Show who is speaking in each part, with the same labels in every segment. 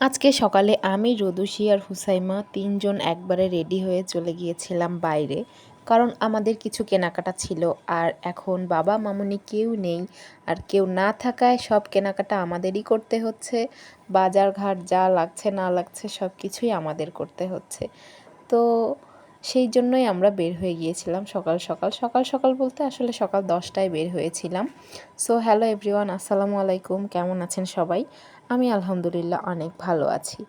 Speaker 1: আজকে সকালে আমি রদুশি আর হুসাইমা তিনজন একবারে রেডি হয়ে চলে গিয়েছিলাম বাইরে, কারণ আমাদের কিছু কেনাকাটা ছিল। আর এখন বাবা মামুনি কেউ নেই, আর কেউ না থাকায় সব কেনাকাটা আমাদেরই করতে হচ্ছে। বাজার ঘাট যা লাগছে না লাগছে সব কিছুই আমাদের করতে হচ্ছে। তো সেই জন্যই আমরা বের হয়ে গিয়েছিলাম সকাল সকাল। সকাল সকাল বলতে আসলে সকাল দশটায় বের হয়েছিলাম। সো হ্যালো এভরিওয়ান আসসালামু আলাইকুম। কেমন আছেন সবাই? আমি আলহামদুলিল্লাহ অনেক ভালো আছি।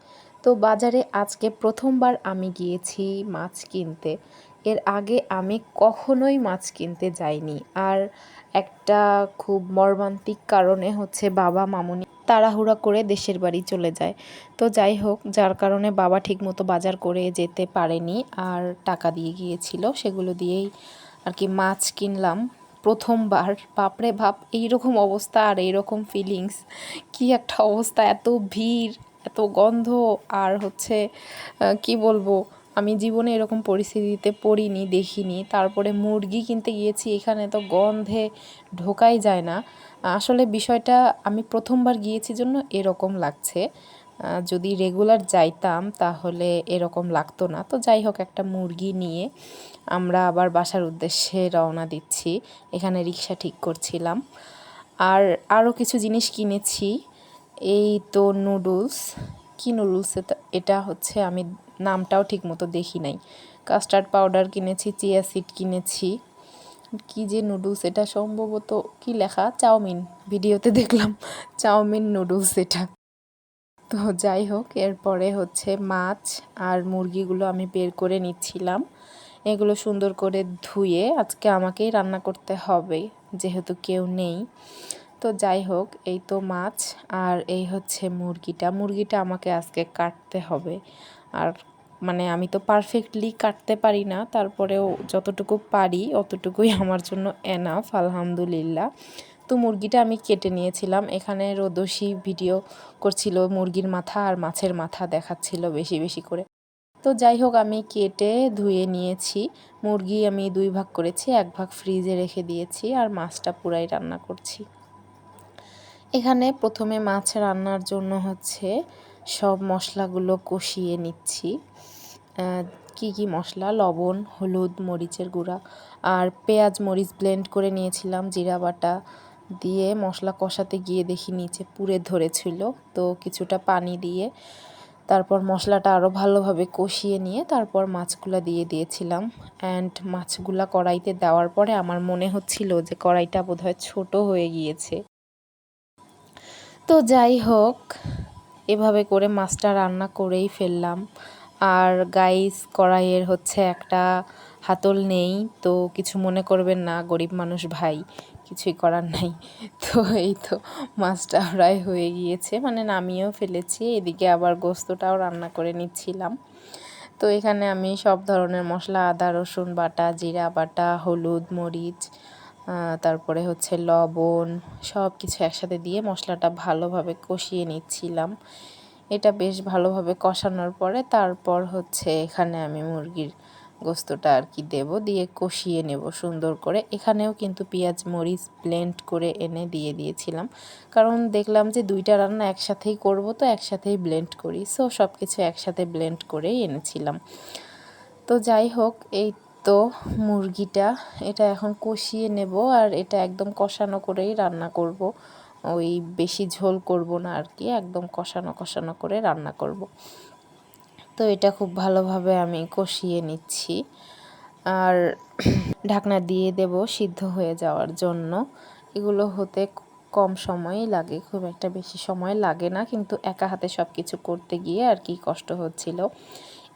Speaker 1: তো বাজারে আজকে প্রথমবার আমি গিয়েছি মাছ কিনতে। এর আগে আমি কখনোই মাছ কিনতে যাইনি। আর একটা খুব মর্মান্তিক কারণে হচ্ছে বাবা মামুনি তাড়াহুড়া করে দেশের বাড়ি চলে যায়। তো যাই হোক, যার কারণে বাবা ঠিকমতো বাজার করে যেতে পারেনি আর টাকা দিয়ে গিয়েছিল। সেগুলো দিয়েই আর কি মাছ কিনলাম প্রথমবার। বাপরে ভাব এইরকম অবস্থা আর এইরকম ফিলিংস কি একটা অবস্থা, এত ভিড়, এত গন্ধ, আর হচ্ছে কি বলব? আমি জীবনে এরকম পরিস্থিতিতে পড়িনি, দেখিনি। তারপরে মুরগি কিনতে গিয়েছি, এখানে তো গন্ধে ঢোকাই যায় না। আসলে বিষয়টা আমি প্রথমবার গিয়েছি জন্য এরকম লাগছে। যদি রেগুলার যাইতাম তাহলে এরকম লাগতো না। তো যাই হোক, একটা মুরগি নিয়ে আমরা আবার বাসার উদ্দেশ্যে রওনা দিচ্ছি। এখানে রিক্সা ঠিক করছিলাম। আর আরও কিছু জিনিস কিনেছি। এই তো নুডলস কি নুডলস এটা হচ্ছে আমি নামটাও ঠিক মতো দেখি নাই। কাস্টার্ড পাউডার কিনেছি, চিয়া সিড কিনেছি। কি যে নুডলস এটা সম্ভবত, কি লেখা? চাউমিন। ভিডিওতে দেখলাম, চাউমিন নুডলস এটা। তো যাই হোক, এরপরে হচ্ছে মাছ আর মুরগিগুলো আমি বের করে নিচ্ছিলাম। এগুলো সুন্দর করে ধুয়ে আজকে আমাকেই রান্না করতে হবে, যেহেতু কেউ নেই। তো যাই হোক, এই তো মাছ আর এই হচ্ছে মুরগিটা। মুরগিটা আমাকে আজকে কাটতে হবে। আর মানে আমি তো পারফেক্টলি কাটতে পারি না, তারপরেও যতটুকু পারি অতটুকুই আমার জন্য এনাফ আলহামদুলিল্লাহ। তো মুরগিটা আমি কেটে নিয়েছিলাম। এখানে রোদসি ভিডিও করছিল, মুরগির মাথা আর মাছের মাথা দেখাচ্ছিল বেশি বেশি করে। তো যাই হোক, আমি কেটে ধুয়ে নিয়েছি। মুরগি আমি দুই ভাগ করেছি, এক ভাগ ফ্রিজে রেখে দিয়েছি আর মাছটা পুরাই রান্না করছি। এখানে প্রথমে মাছ রান্নার জন্য হচ্ছে সব মশলাগুলো কষিয়ে নিচ্ছি। কি কি মশলা? লবণ, হলুদ, মরিচের গুঁড়া আর পেঁয়াজ মরিচ ব্লেন্ড করে নিয়েছিলাম জিরা বাটা দিয়ে মশলা কষাতে গিয়ে দেখি নিচে পুড়ে ধরেছিল। তো কিছুটা পানি দিয়ে তারপর মশলাটা আরও ভালোভাবে কষিয়ে নিয়ে তারপর মাছগুলো দিয়ে দিয়েছিলাম। অ্যান্ড মাছগুলা কড়াইতে দেওয়ার পরে আমার মনে হচ্ছিল যে কড়াইটা বোধহয় ছোট হয়ে গিয়েছে। তো যাই হোক, এভাবে করে মাছটা রান্না করেই ফেললাম। আর গাইস কড়াইয়ের হচ্ছে একটা হাতল নেই, তো কিছু মনে করবেন না, গরিব মানুষ ভাই, কিছুই করার নাই। তো এই তো মাছটা ফ্রাই হয়ে গিয়েছে মানে নামিয়েও ফেলেছি, এদিকে আবার গোস্তটাও রান্না করে নিচ্ছিলাম। তো এখানে আমি সব ধরনের মশলা, আদা, রসুন বাটা, জিরা বাটা, হলুদ, মরিচ তারপরে হচ্ছে লবণ সব কিছু একসাথে দিয়ে মশলাটা ভালোভাবে কষিয়ে নিচ্ছিলাম। এটা বেশ ভালোভাবে কষানোর পরে তারপর হচ্ছে এখানে আমি মুরগির গোস্তটা আর কি দেব, দিয়ে কষিয়ে নেব সুন্দর করে। এখানেও কিন্তু পেঁয়াজ মরিচ ব্লেন্ড করে এনে দিয়ে দিয়েছিলাম। কারণ দেখলাম যে দুইটা রান্না একসাথেই করব তো একসাথেই ব্লেন্ড করি সো সব কিছু একসাথে ব্লেন্ড করেই এনেছিলাম। তো যাই হোক, এই তো মুরগিটা, এটা এখন কষিয়ে নেব আর এটা একদম কষানো করেই রান্না করব। ওই বেশি ঝোল করব না আর কি, একদম কষানো কষানো করে রান্না করব। তো এটা খুব ভালোভাবে আমি কষিয়ে নিচ্ছি। আর ঢাকনা দিয়ে দেব সিদ্ধ হয়ে যাওয়ার জন্য। এগুলো হতে কম সময়ই লাগে, খুব একটা বেশি সময় লাগে না, কিন্তু একা হাতে সব কিছু করতে গিয়ে আর কি কষ্ট হচ্ছিল।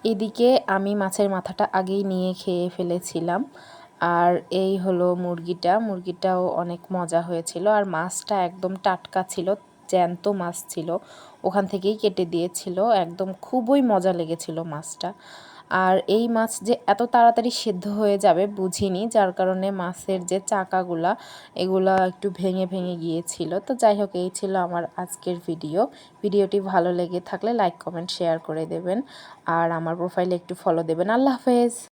Speaker 1: এদিকে আমি মাছের মাথাটা আগেই নিয়ে খেয়ে ফেলেছিলাম। আর এই হলো মুরগিটা। মুরগিটাও অনেক মজা হয়েছিল। আর মাছটা একদম টাটকা ছিল, জ্যান্ত মাছ ছিল। ওখান থেকেই কেটে দিয়েছিল। একদম খুবই মজা লেগেছিল মাছটা। আর এই মাছ যে এত তাড়াতাড়ি সেদ্ধ হয়ে যাবে বুঝিনি, যার কারণে মাছের যে চাকাগুলা, এগুলা একটু ভেঙে ভেঙে গিয়েছিল। তো যাই হোক, এই ছিল আমার আজকের ভিডিও। ভিডিওটি ভালো লেগে থাকলে লাইক, কমেন্ট, শেয়ার করে দেবেন। আর আমার প্রোফাইলে একটু ফলো দেবেন। আল্লাহ হাফেজ!